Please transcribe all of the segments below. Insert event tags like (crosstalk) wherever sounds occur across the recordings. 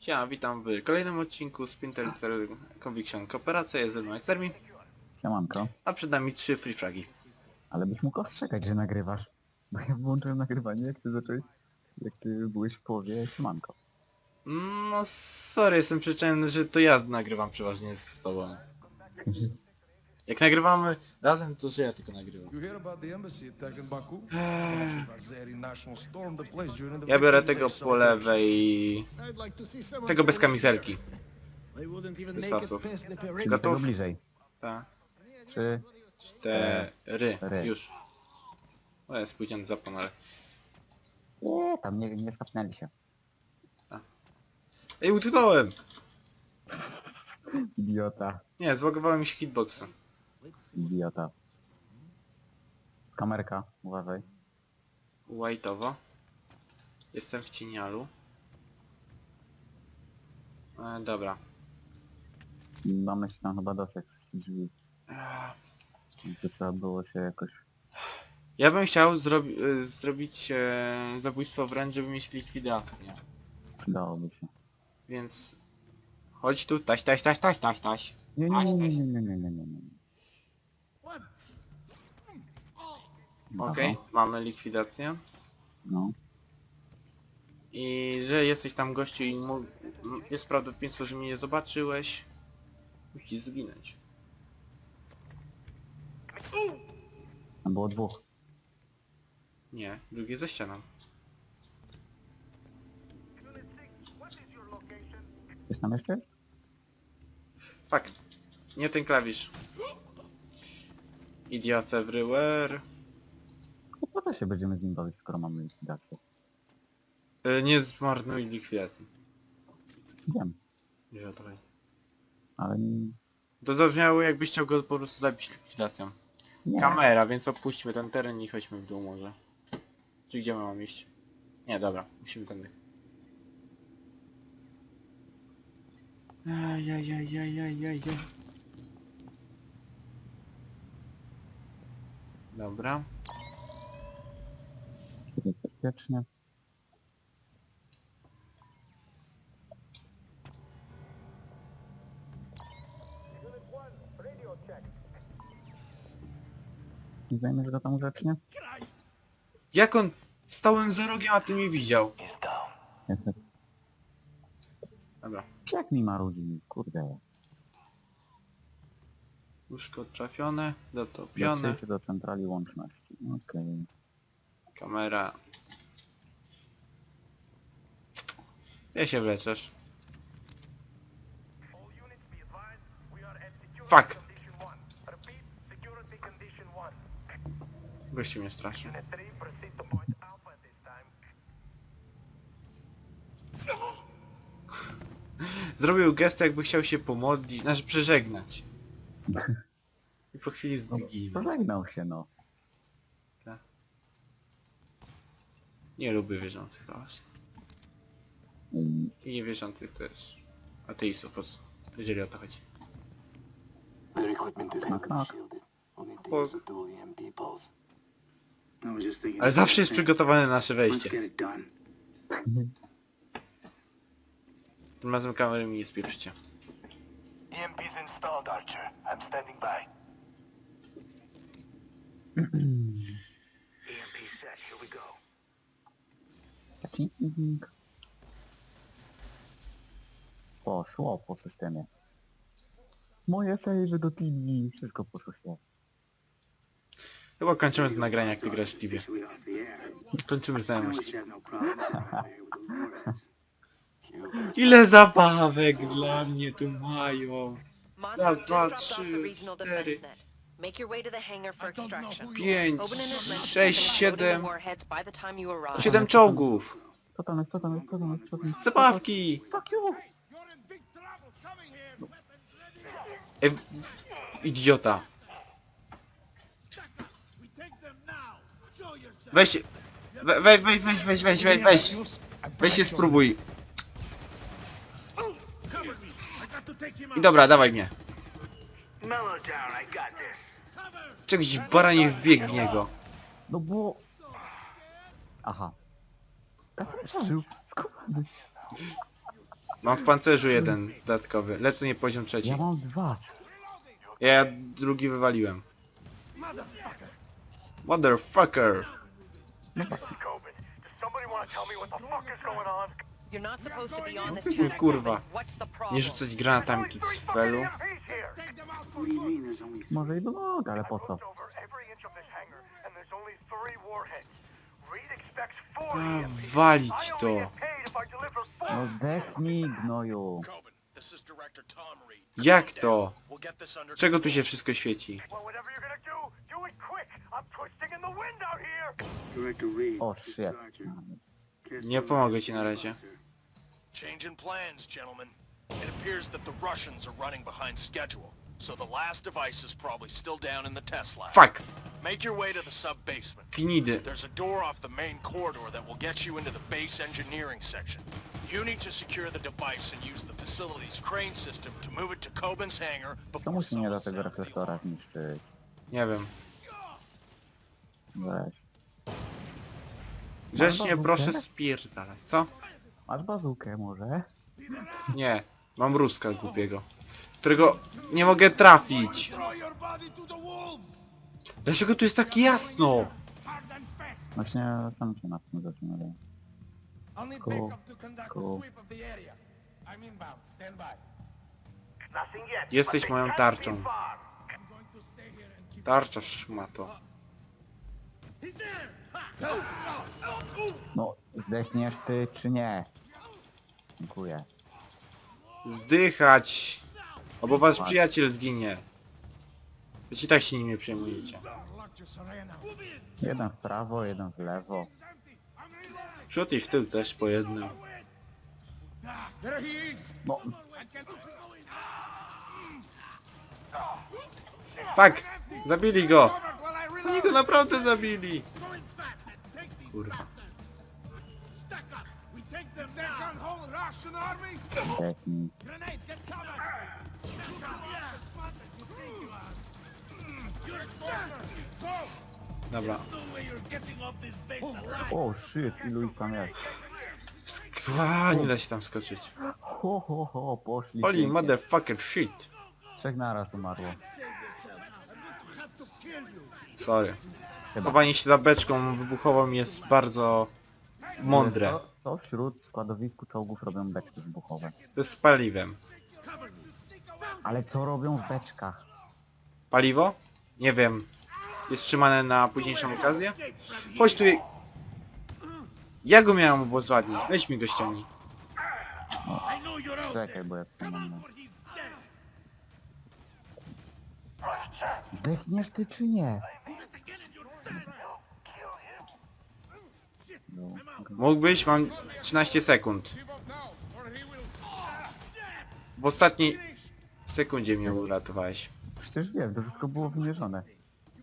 Siema, witam w kolejnym odcinku Splinter Cell Conviction Kooperacja, jest ze mną Extermin, Siemanko, a przed nami trzy free fragi. ale byś mógł ostrzegać, że nagrywasz. Bo ja włączyłem nagrywanie, jak ty zacząłeś, jak ty byłeś w połowie siemanko. No sorry, jestem przyczajny, że to ja nagrywam przeważnie z tobą. (laughs) Jak nagrywamy razem, to że ja tylko nagrywam. You hear about the embassy attack in Baku? Eee, Azeri national stormed the place during the Ja biorę tego po lewej... I'd like to see someone Tego bez kamizelki. They wouldn't even Bez make it pasów. past the Czyli parade. Gotów? tego bliżej. Ta, Trzy, cztery, Ry. już. O, jest spóźniony zapłon, ale... nie, tam nie, nie skapnęli się. Ej, utknąłem! Idiota, Nie, zlogowałem mi się hitboxem. Idiota. Kamerka, uważaj. White'owo. Jestem w cienialu. E, dobra. Mamy się tam chyba dostać przez te drzwi. To trzeba było się jakoś... Ja bym chciał zrobi y, zrobić e, zabójstwo wręcz, żeby mieć likwidację. Przydałoby się. Więc... Chodź tu, taś, taś, taś, taś, taś, taś. Nie, nie, nie, nie, nie, nie, nie, nie, nie, nie. Okej, Aha, mamy likwidację. No, I że jesteś tam gościu i mu... m- jest prawdopodobieństwo, że mnie nie zobaczyłeś. Musisz zginąć. tam było dwóch. Nie, drugie ze ścianą. Jest tam jeszcze? jest? Tak. Nie ten klawisz. Idioce everywhere. Co się będziemy z nim bawić, skoro mamy likwidację? E, nie zmarnuj likwidacji. Wiem, chodzi. ale nie... To zabrzmiało jakbyś chciał go po prostu zabić likwidacją. Kamera, więc opuśćmy ten teren i chodźmy w dół może. Czy gdzie my mamy iść? Nie, dobra, musimy tędy. Ajajajajajajaj. Dobra. Bezpiecznie. Nie zajmiesz go tam grzecznie? Jak on... Stałem za rogiem, a ty mnie widział. Dobra. Jak mi marudzi, kurde. Łóżko trafione, Do dotopione. przejścia do centrali łączności. Okej. Kamera. Ja się wleczesz. Fuck! Gościu mnie straszy. Zrobił gest jakby chciał się pomodlić, znaczy przeżegnać. I po chwili No, zginął. Pożegnał się no. Nie lubię wierzących właśnie. I niewierzących też. Ateistów, po prostu, jeżeli o to chodzi. Their equipment is Knock, heavily knock. shielded. Only to Well- use the dual EMP pulse. I was just thinking. Ale zawsze jest przygotowane nasze Let's wejście. get it done. (laughs) Tym razem kamery mi nie spieprzycie. EMP's installed, Archer. I'm standing by. (clears throat) Cheating. Poszło po systemie. Moje save do Tibi, wszystko poszło się. Chyba kończymy to nagranie, jak ty grasz w Tibie. Kończymy znajomość. (laughs) Ile zabawek dla mnie tu mają. Raz, dwa, trzy, cztery, Make your way to the hangar for extraction. pięć, sześć, siedem, siedem czołgów. Co tam jest, co tam jest, co tam jest, co tam jest? Zabawki. Fuck you! Ej, idiota. Weź, we, we, weź, weź, weź, weź, weź, weź. Weź się spróbuj. I dobra, dawaj mnie. Czegoś baranie wbiegł w niego. No bo... Aha. Kasem przeżył, skubany. Mam w pancerzu jeden dodatkowy. Lecę nie poziom trzeci. Ja mam dwa. Ja drugi wywaliłem. Motherfucker! Coben, does somebody want to tell me what the fuck is going on? You're not supposed to be on this channel. Kurwa. Coben. What's the Nie rzucać granatami tu fucking felu. EMPs here. What do you mean there's only Może i pomogę, ale I've po co? looked over every inch of this hangar, and there's only three warheads. Reed expects four A, walić to. No zdechnij, gnoju. Jak to? Czego tu się wszystko świeci? O shit. Nie pomogę ci na razie. Change in plans, gentlemen. It appears that the Russians are running behind schedule, so the last device is probably still down in the test lab. Fuck! Make your way to the sub-basement. Gnidy. There's a door off the main corridor that will get you into the base engineering section. You need to secure the device and use the facility's crane system to move it to Coben's hangar before Czemu się nie da someone tego sounds the reflektora zniszczyć? Nie wiem. Weź. Grzecznie bazookę? proszę spierdalać. Co? Masz bazukę może? Nie. Mam ruska głupiego. Którego nie mogę trafić. Dlaczego tu jest tak jasno? Właśnie sam się nad tym zastanawiam. Cool. Cool. Jesteś moją tarczą. Tarcza szmato. No, zdechniesz ty czy nie? Dziękuję. Zdychać! Albo wasz przyjaciel zginie. Wy i tak się nim nie przejmujecie. Jeden w prawo, jeden w lewo. Przód i w tył też po jednym. No, Tak! Zabili go! Oni go naprawdę zabili! Kurwa. bastards. Alive. O shit, ilu ich tam jest? Skła, nie da się tam skoczyć. Ho ho ho, poszli. Holy pięknie. motherfucker shit. Trzech naraz umarło. Sorry. Chyba. Chowanie się za beczką wybuchową jest bardzo mądre. Co, co wśród składowisku czołgów robią beczki wybuchowe? To jest z paliwem. Ale co robią w beczkach? Paliwo? Nie wiem. Jest trzymane na późniejszą okazję? Chodź tu. je- Ja go miałem obozładnić. Weź mi go ściągnij. Czekaj, bo ja tu mam... Zdechniesz ty czy nie? No. Mógłbyś? Mam 13 sekund. W ostatniej sekundzie mnie uratowałeś. Przecież wiem, to wszystko było wymierzone.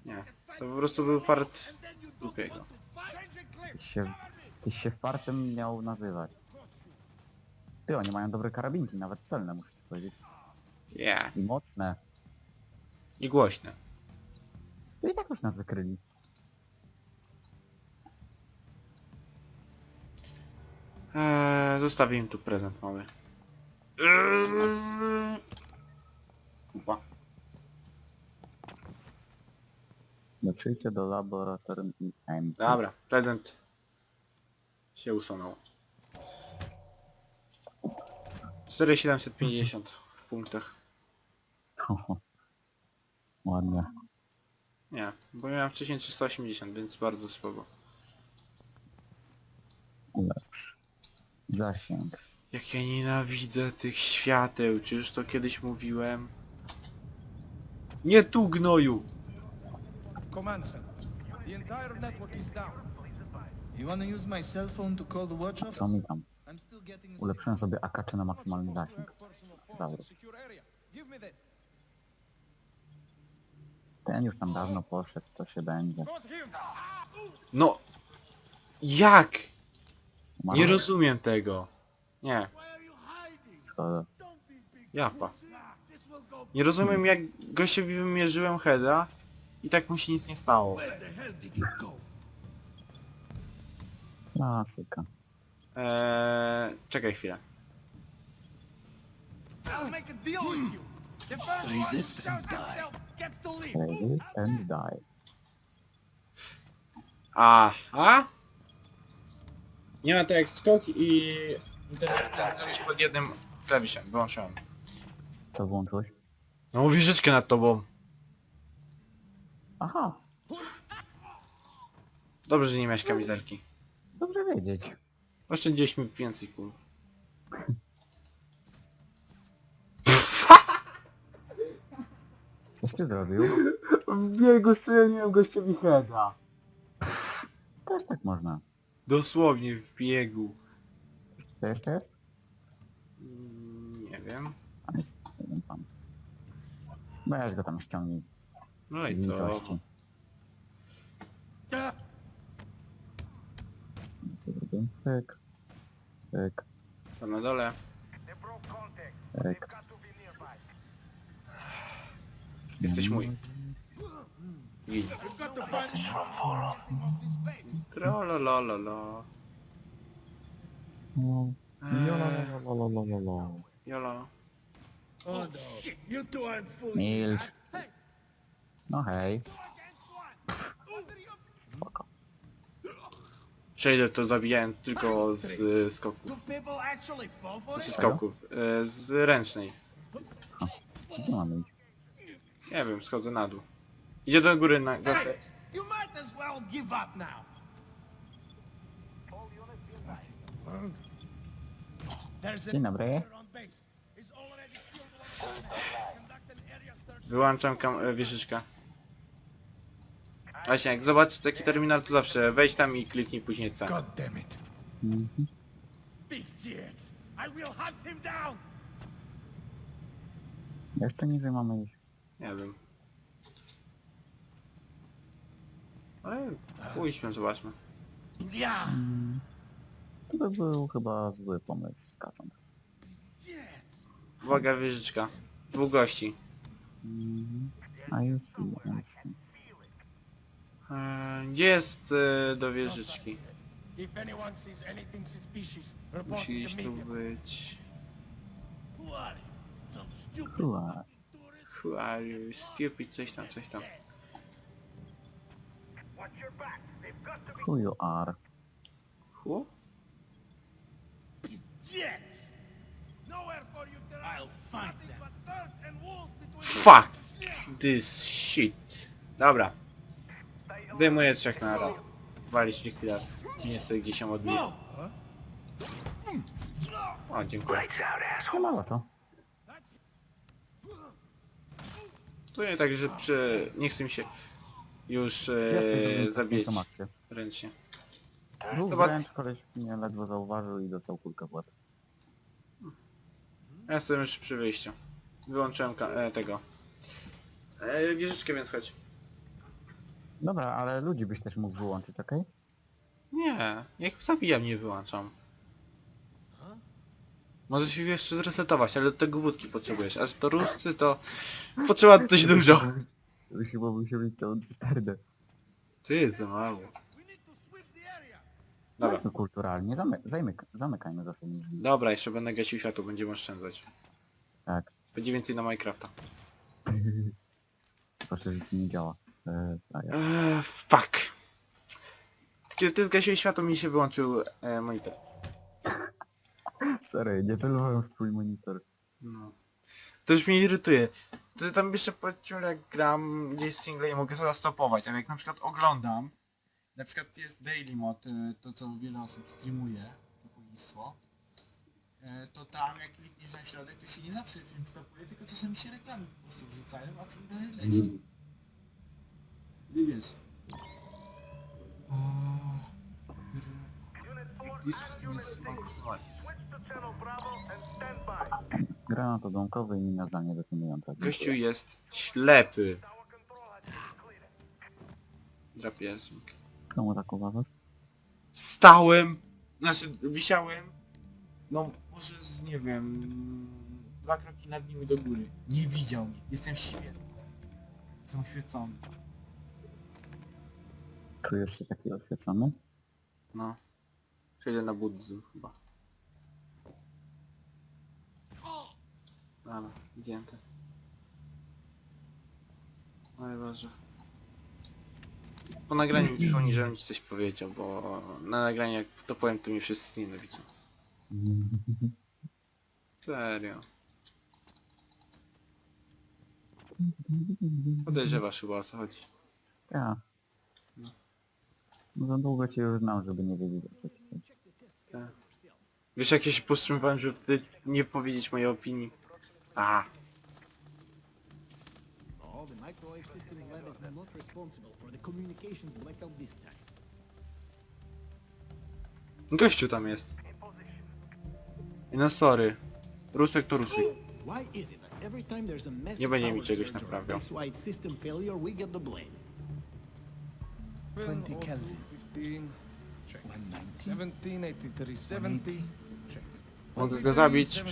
Nie. To po prostu był fart głupiego. Tyś się, tyś się fartem miał nazywać. Ty, oni mają dobre karabinki, nawet celne, muszę ci powiedzieć. Yeah. I mocne. I głośne. To i tak już nas wykryli. Eee, zostawię im tu prezent mały. Eee. Kupa. No przyjście do laboratorium IM. Dobra, prezent się usunął. 4750 w punktach. Ładnie. Nie, bo miałem wcześniej 380, więc bardzo słabo. Ulepsz. Zasięg. Jak ja nienawidzę tych świateł, czy już to kiedyś mówiłem? Nie tu gnoju! Command center. The entire network is down. You wanna use my cell phone to call the watch Co office? mi tam? I'm still getting a Ulepszyłem sobie AK na maksymalny zasięg. Zawróć. Give me that. Ten już tam dawno poszedł, co się będzie. No! Jak? Umarł? Nie rozumiem tego. Nie? Szkoda. Japa. Nie rozumiem jak gościowi wymierzyłem heada i tak mu się nic nie stało. Klasyka. Eee, czekaj chwilę. Resist and die. Resist and die. Aha. Nie ma to jak skok i interwencja zrobić pod jednym klawiszem. Wyłączyłem. Co włączyłeś? No wieżyczkę nad tobą. Aha, Dobrze, że nie miałeś kamizelki. dobrze wiedzieć. Oszczędziłeś mi więcej kul. Coś ty zrobił? W biegu strzeliłem gościowi heada. Też tak można. Dosłownie w biegu. Co jeszcze jest? Mm, Nie wiem. A jest jeden pan. Weź go tam ściągnij. No i to... Litości. Pyk. Pyk. Tam na dole. They broke contact. Pyk. They've got to be nearby. Jesteś mój. Gin. We've got to find something of this base. Trololololo. No. Eee. Jolo. Oh. You two aren't fooling me. Milcz. No hej. Spoko. Przejdę to zabijając tylko z y, skoków. Znaczy skoków. Y, z ręcznej. Gdzie mamy iść? Nie wiem, schodzę na dół. Idzie do góry na górę. Hey, you might as well give up now. What in the world? There's Dzień dobry. officer on base. He's already killed one man. Conduct an area search. Wyłączam kam e, wieżyczkę. Właśnie, jak zobacz taki terminal, to zawsze wejdź tam i kliknij później C. God damn it. Mhm. Idiots. I will hunt him down. Jeszcze niżej mamy iść. Nie wiem. Ale pójdźmy, zobaczmy. Yeah. Mm. To by był chyba zły pomysł skacząc. Uwaga, wieżyczka. Dwóch gości. Mhm. A już i już. Eee, gdzie jest e, do wieżyczki? If anyone sees anything suspicious, report Musi gdzieś tu być. Who are you? Some stupid tourist? Who are you? Stupid, coś tam, coś tam. Watch your back. They've got to be Who you are? Who? Idiots. Nowhere for you to I'll find them. But dirt and wolves between Fuck! This shit. Dobra. Zdejmuję trzech na raz. Walić likwidat. Nie chcę gdzieś się odbić. No. O, dziękuję. Nie ma za co. To nie tak, że przy... nie chcę mi się już e, tą akcję. ręcznie. Dwóch Zobacz- wręcz koleś mnie ledwo zauważył i dostał kulkę w łeb. Ja jestem już przy wyjściu. Wyłączyłem ka- e, tego. E, wieżyczkę więc chodź. Dobra, ale ludzi byś też mógł wyłączyć, okej? Nie, niech zabijam, nie wyłączam. Może się jeszcze zresetować, ale do tego wódki potrzebujesz. Aż do ruscy to potrzeba dość dużo. Byś chyba mieć całą cysterdę. Ty jest za mało. To. Dobra, kulturalnie, zamy zamyk zamykajmy za sobą drzwi. dobra, jeszcze będę gasił światło, będziemy oszczędzać. Tak. Będzie więcej na Minecrafta. (laughs) Proszę, że ci nie działa. Eee, a ja. Eee, fuck. Kiedy ty zgasiłeś światło, mi się wyłączył e, monitor. Sorry, nie celowałem w twój monitor. No. To już mnie irytuje. To tam jeszcze powiedział, jak gram gdzieś single i mogę sobie stopować, ale jak na przykład oglądam, na przykład jest daily mod, y, to co wiele osób streamuje, to powództwo, y, to tam jak klikniesz na środek, to się nie zawsze film stopuje, tylko czasami się reklamy po prostu wrzucają, a film dalej leci. Nie wiesz. This system is maximum. switch to channel Bravo and stand by. Granat odłamkowy i mina zdanie detonująca. Gościu jest ślepy. Cleared. Drapieżnik. Czemu tak uważasz? Stałem, znaczy wisiałem, no może z, nie wiem, dwa kroki nad nim i do góry. Nie widział mnie, jestem świetny. Jestem oświecony. Czujesz się taki oświecony? No. Przejdę na buddyzm chyba. Dobra, zdjęte. Oj Boże. Po nagraniu (clears throat) mi przypomni, żebym ci coś powiedział, bo na nagraniu jak to powiem, to mnie wszyscy nienawidzą. (clears throat) Serio. Podejrzewasz chyba o co chodzi. Ja. No za długo cię już znam, żeby nie wiedzieć o co ci chodzi. Tak. Wiesz jak ja się powstrzymywałem, żeby wtedy nie powiedzieć mojej opinii? A, Oh, the microwave system lab is not responsible for the communications blackout this time. gościu tam jest. No sorry. Rusek to rusek. Why is it that every time there's a massive Nie będzie mi power czegoś surge or naprawiał. base-wide system failure, we get the blame. 20 Kelvin. 15. Check. 1783, 70. Check. Mogę go zabić,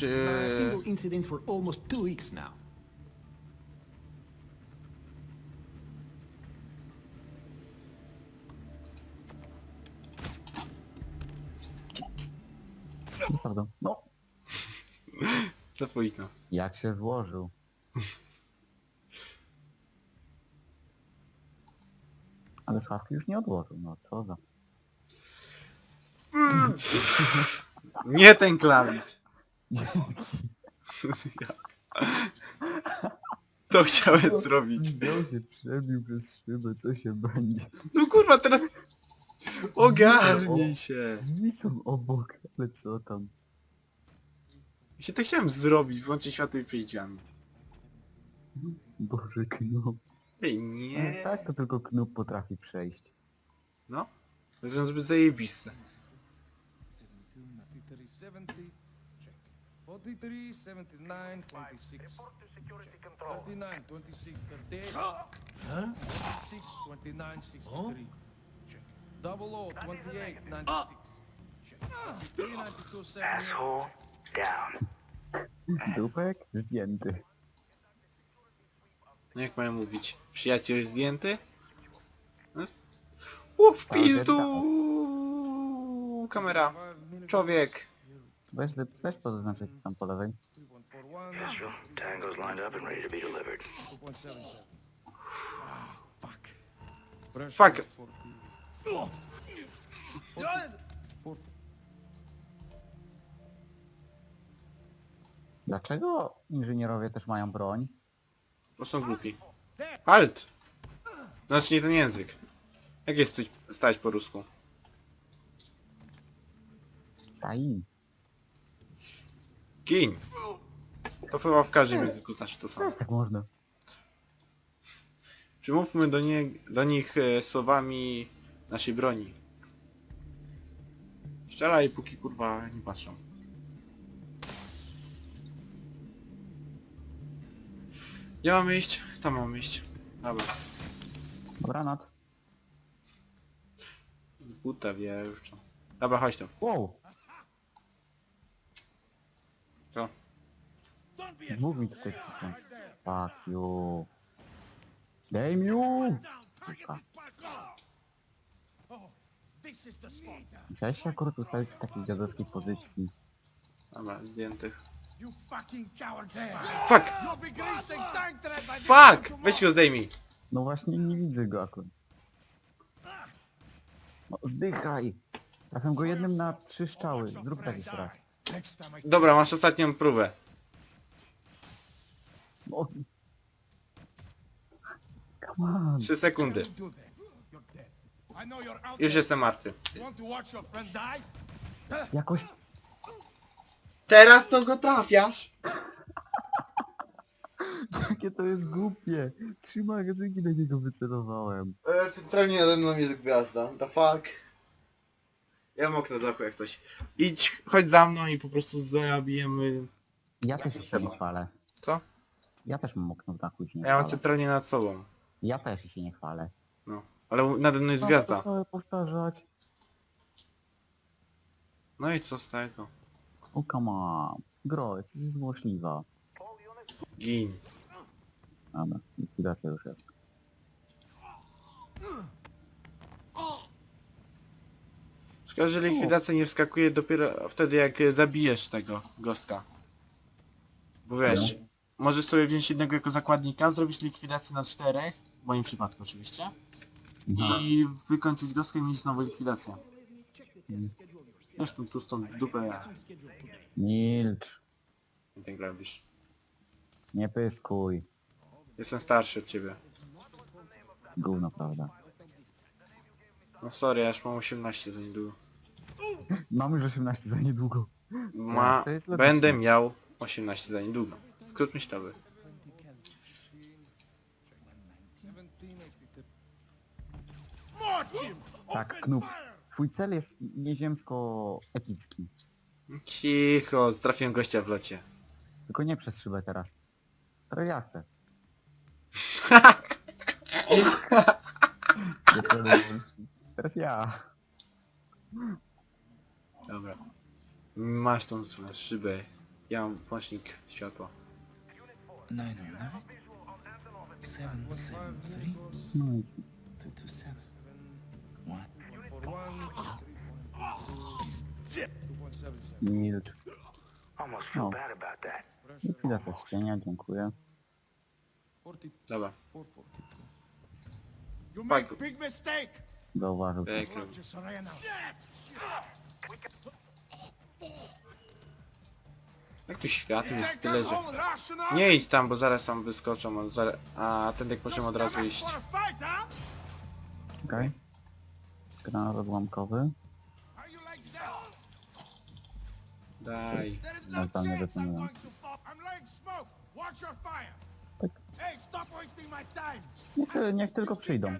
single incident for almost two weeks now. No! (laughs) To twoika. Jak się złożył. Ale szafki już nie odłożył, no co za... (laughs) Nie ten klawisz. To chciałem zrobić. Wziął się, przebił przez szybę, co się będzie. No kurwa, teraz... Ogarnij się. Drzwi są obok, ale co tam? Ja się to chciałem zrobić, włączyć światło i przyjść drzwiami. Boże, knop. Nie. Tak to tylko knop potrafi przejść. No. Są zbyt zajebiste. 93, 70. Check. 43, 79, 26. Report to security control. 39, 26, 38. Huh? 26, 29, 63. Check. Double O, 28, 96. Check. 53, 92, 78. Asshole, down. Dupek zdjęty. No jak mają mówić? Przyjaciel zdjęty? No. O, w pizdu! Kamera. Człowiek. Weź, weź pozaznaczyć tam po lewej. 3.41. Tango's lined up and ready to be delivered. 2.77. Fuck. Pressure Fuck. 40. 40. 40. Dlaczego inżynierowie też mają broń? Bo są głupi. Alt! Znaczy nie ten język. Jak jest tu stać po rusku? Taj. Gin! To chyba w każdym języku znaczy to samo. Też tak można. Przymówmy do, nie, do nich e, słowami naszej broni. Strzelaj póki kurwa nie patrzą. Gdzie mamy iść? Tam mamy iść. Dobra. Granat. Buta wjeżdża. Dobra, chodź tu. Wow! Co? Dwóch mi tutaj przyszło. Fuck you. Damn you! Suka. Musiałeś się akurat ustawić w takiej dziadowskiej pozycji. Dobra, zdjętych. You fucking cowards. Fuck! Tank Fuck! Weź go zdejmij. No właśnie nie widzę go akurat. No zdychaj! Trafiam go jednym na trzy strzały. Zrób tak jeszcze raz. Next time I Dobra, masz ostatnią próbę. O. Come on. 3 sekundy. do that. You're dead. I know you're out Już there. jestem martwy. Want to watch your friend die? Jakoś... Teraz to go trafiasz? Jakie to jest głupie. Trzy magazynki na niego wycelowałem. E, centralnie nade mną jest gwiazda. The fuck? Ja mam okno dachu jak coś. Idź, chodź za mną i po prostu zabijemy... Ja też się nie chwalę. Co? Ja też mam okno w dachu i się nie Ja mam chwalę. centralnie nad sobą. Ja też się nie chwalę. No. Ale nade mną jest No, gwiazda. to co powtarzać? No i co z tego? O come on. Gro, jesteś złośliwa. Gin. Dobra, likwidacja już jest. Szkoda, że likwidacja nie wskakuje dopiero wtedy jak zabijesz tego gostka. Bo wiesz, możesz sobie wziąć jednego jako zakładnika, zrobić likwidację na czterech, w moim przypadku oczywiście, Aha. i wykończyć go i mieć znowu likwidację. Zresztą tu stąd dupę ja. Milcz. Nie tak robisz. Nie pyskuj. Jestem starszy od ciebie. Gówno, prawda. No sorry, ja już mam 18 za niedługo. Mam już 18 za niedługo. Ma... to jest logiczne. Będę miał 18 za niedługo. Skrót myślowy. 1783. March him! Tak, fire! Twój cel jest nieziemsko epicki. Cicho, trafiłem gościa w locie. Tylko nie przez szybę teraz. Teraz ja chcę. Nie. (laughs) Teraz ja. Dobra. Masz tą szybę. Ja mam włącznik światła. 909 773 No i 227 milcz. No. Likwidacja cienia, dziękuję. 40, Dobra. 440. You make big mistake! Zauważył cię. Pięknie. Just Soraya now. Jak tu światło jest tyle, that że... Nie idź tam, bo zaraz tam wyskoczą, a, zaraz... a ten jak możemy od razu iść. Okej. Granat odłamkowy. Daj. There is tam nie chance I'm wykonuję. going to fall. I'm laying smoke. Watch your fire. Tak. Niech, niech tylko przyjdą.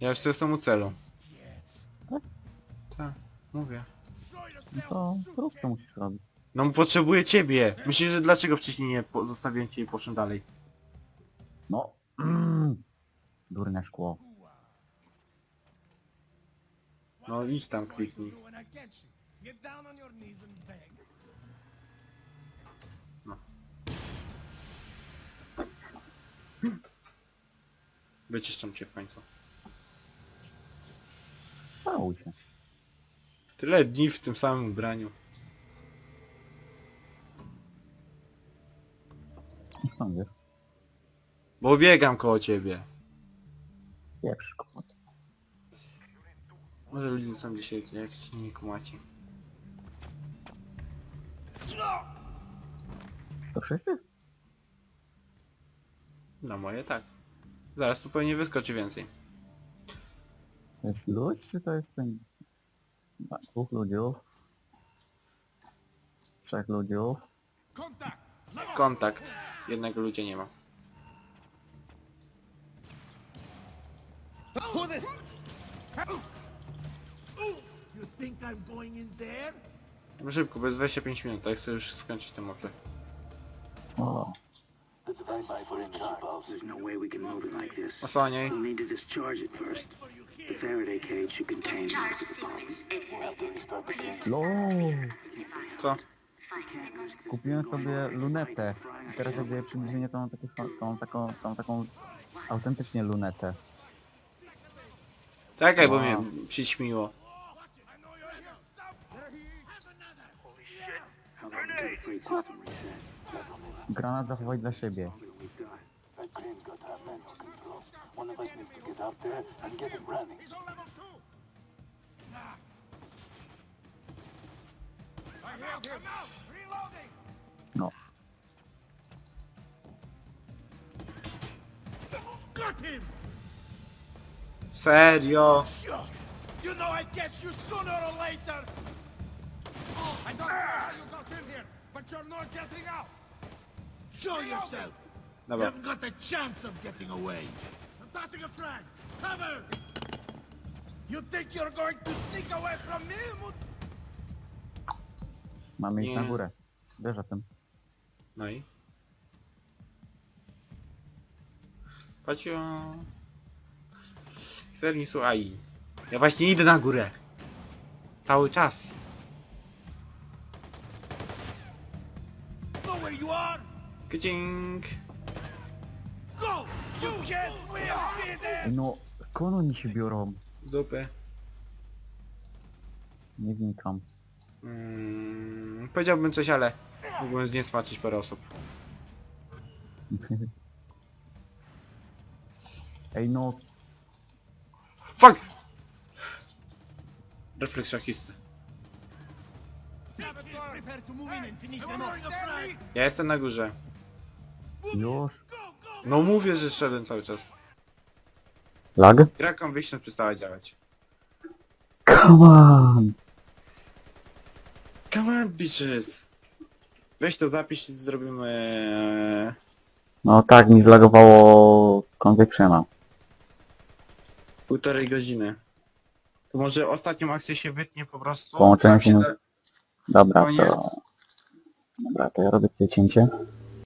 Ja już tu jestem u celu. Idiots. Tak, mówię. No to rób co musisz robić. No potrzebuję ciebie. Myślisz, że dlaczego wcześniej nie po zostawiłem cię i poszedłem dalej? No. (clears throat) Durne szkło. No idź tam, kliknij. beg. Wyczyszczam cię w końcu. Się. Tyle dni w tym samym ubraniu. I skąd wiesz? Bo biegam koło ciebie. Pieprz kot. Może ludzie są dzisiaj jakiś nie kumaci. To wszyscy? Na moje tak. Zaraz tu pewnie wyskoczy więcej. To jest ludź, czy to jest ten... Dwa- Dwóch ludziów? Trzech ludziów? Level. Kontakt. Jednego ludzie nie ma. Think I'm going in there? No Szybko, bez 25 minut, tak chcę już skończyć tę mapę. O, There's no way we can move it like this. Osłaniaj. We'll need to discharge it first. The Faraday cage should contain most of the bombs. LOL! Co? Kupiłem sobie lunetę. I teraz jak daję przybliżenie, to mam, takie, fa- to mam taką, to mam taką autentycznie lunetę. Czekaj, bo mnie przyćmiło. Granat zachowaj dla siebie. No. Serio? You know I get you sooner or later. I don't know how you got in here, but you're not getting out. Show yourself. You Dobra. haven't got a chance of getting away. I'm tossing a frag. Cover. You think you're going to sneak away from me? Mamy iść na Nie. górę. Wiesz o tym. No i? Pacio... Serni, słuchaj. Ja właśnie idę na górę. Cały czas. Where you are? Kcink. Go! You can't win, No, skąd oni się biorą? Z dupy. Nie wnikam. Mm, powiedziałbym coś, ale... Mógłbym z nie smaczyć parę osób. (laughs) Ej no, Fuck! Refleks szachisty. Ja jestem na górze. już. No mówię, że szedłem cały czas. Lag? Gra Conviction przestała działać. Come on! Come on, bitches! Weź to zapisz i zrobimy... e, No tak, mi zlagowało Convictiona. półtorej godziny. To może ostatnią akcję się wytnie po prostu. Połączenie się da- Dobra, to... Dobra, to ja robię tutaj cięcie.